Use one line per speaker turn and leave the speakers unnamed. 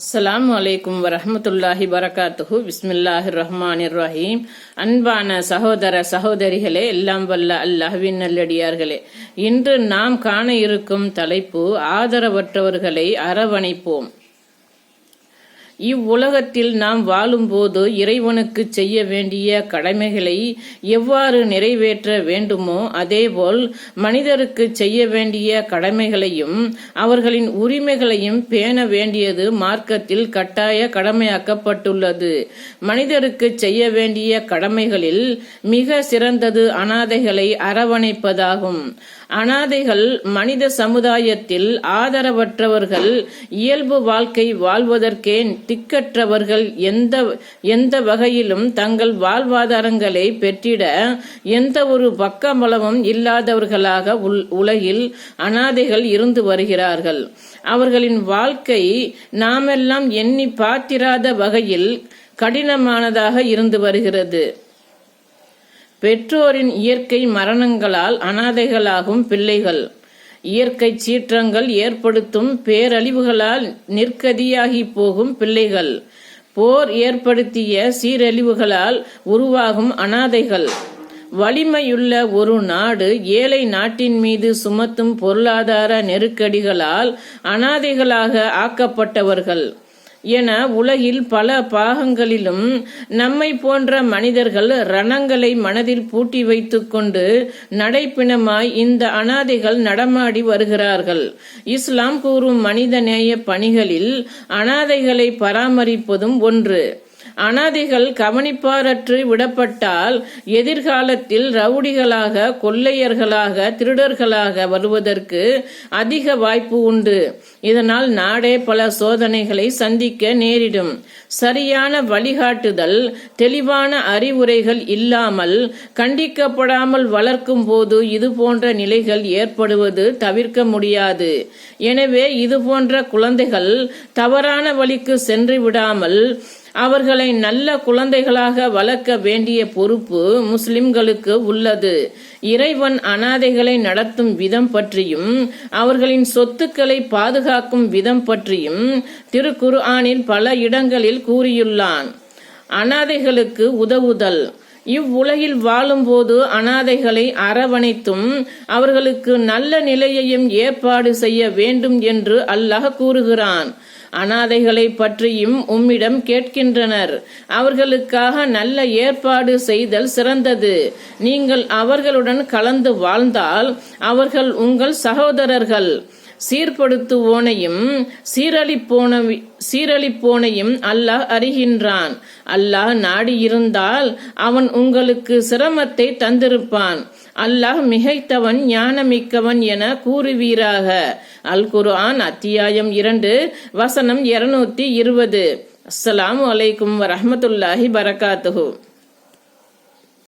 அஸ்லாம் வலைக்கும் வரமத்துல்லாஹி வரகாத்துஹு பிஸ்மில்லாஹிர் ரஹ்மான் ரஹீம் அன்பான சகோதர சகோதரிகளே எல்லாம் வல்ல அல்லாஹ்வின் நல்லடியார்களே. இன்று நாம் காண இருக்கும் தலைப்பு ஆதரவற்றவர்களை அரவணைப்போம். இவ்வுலகத்தில் நாம் வாழும்போது இறைவனுக்கு செய்ய வேண்டிய கடமைகளை எவ்வாறு நிறைவேற்ற வேண்டுமோ அதேபோல் மனிதருக்கு செய்ய வேண்டிய கடமைகளையும் அவர்களின் உரிமைகளையும் பேண வேண்டியது மார்க்கத்தில் கட்டாய கடமையாக்கப்பட்டுள்ளது. மனிதருக்கு செய்ய வேண்டிய கடமைகளில் மிக சிறந்தது அனாதைகளை அரவணைப்பதாகும். அனாதைகள் மனித சமுதாயத்தில் ஆதரவற்றவர்கள் இயல்பு வாழ்க்கை வாழ்வதற்கே திக்கற்றவர்கள் எந்த எந்த வகையிலும் தங்கள் வாழ்வாதாரங்களை பெற்றிட எந்த ஒரு பக்கபலமும் இல்லாதவர்களாக உலகில் அனாதைகள் இருந்து வருகிறார்கள். அவர்களின் வாழ்க்கை நாமெல்லாம் எண்ணி பார்த்திராத வகையில் கடினமானதாக இருந்து வருகிறது. பெற்றோரின் இயற்கை மரணங்களால் அனாதைகளாகும் பிள்ளைகள். இயற்கை சீற்றங்கள் ஏற்படுத்தும் பேரழிவுகளால் நிற்கதியாகி போகும் பிள்ளைகள். போர் ஏற்படுத்திய சீரழிவுகளால் உருவாகும் அனாதைகள். வலிமையுள்ள ஒரு நாடு ஏழை நாட்டின் மீது சுமத்தும் பொருளாதார நெருக்கடிகளால் அனாதைகளாக ஆக்கப்பட்டவர்கள். என உலகில் பல பாகங்களிலும் நம்மை போன்ற மனிதர்கள் ரணங்களை மனதில் பூட்டி வைத்துக்கொண்டு நடைப்பிணமாய் இந்த அனாதைகள் நடமாடி வருகிறார்கள். இஸ்லாம் கூறும் மனிதநேய பணிகளில் அனாதைகளை பராமரிப்பதும் ஒன்று. அனாதைகள் கவனிப்பாரற்று விடப்பட்டால் எதிர்காலத்தில் ரவுடிகளாக கொள்ளையர்களாக திருடர்களாக வருவதற்கு அதிக வாய்ப்பு உண்டு. இதனால் நாடே பல சோதனைகளை சந்திக்க நேரிடும். சரியான வழிகாட்டுதல் தெளிவான அறிவுரைகள் இல்லாமல் கண்டிக்கப்படாமல் வளர்க்கும் போது இதுபோன்ற நிலைகள் ஏற்படுவது தவிர்க்க முடியாது. எனவே இதுபோன்ற குழந்தைகள் தவறான வழிக்கு சென்று விடாமல் அவர்களை நல்ல குழந்தைகளாக வளர்க்க வேண்டிய பொறுப்பு முஸ்லிம்களுக்கு உள்ளது. இறைவன் அனாதைகளை நடத்தும் விதம் பற்றியும் அவர்களின் சொத்துக்களை பாதுகாக்கும் விதம் பற்றியும் திருக்குரு ஆனில் பல இடங்களில் கூறியுள்ளான். அனாதைகளுக்கு உதவுதல். இவ்வுலகில் வாழும்போது அனாதைகளை அரவணைத்தும் அவர்களுக்கு நல்ல நிலையையும் ஏற்பாடு செய்ய வேண்டும் என்று அல்லாஹ் கூறுகிறான். அனாதைகளை பற்றியும் உம்மிடம் கேட்கின்றனர். அவர்களுக்காக நல்ல ஏற்பாடு செய்தல் சிறந்தது. நீங்கள் அவர்களுடன் கலந்து வாழ்ந்தால் அவர்கள் உங்கள் சகோதரர்கள். சீர்படுத்துவோனையும் சீரழிப்போன சீரழிப்போனையும் அல்லாஹ் அறிகின்றான். அல்லாஹ் நாடியிருந்தால் அவன் உங்களுக்கு சிரமத்தை தந்திருப்பான். அல்லாஹ் மிகைத்தவன் ஞானமிக்கவன் என கூறுவீராக. அல் குர்ஆன் அத்தியாயம் இரண்டு வசனம் இருநூத்தி இருபது. அஸ்ஸலாமு அலைக்கும் வரஹமத்துல்லாஹி பரகாத்துஹூ.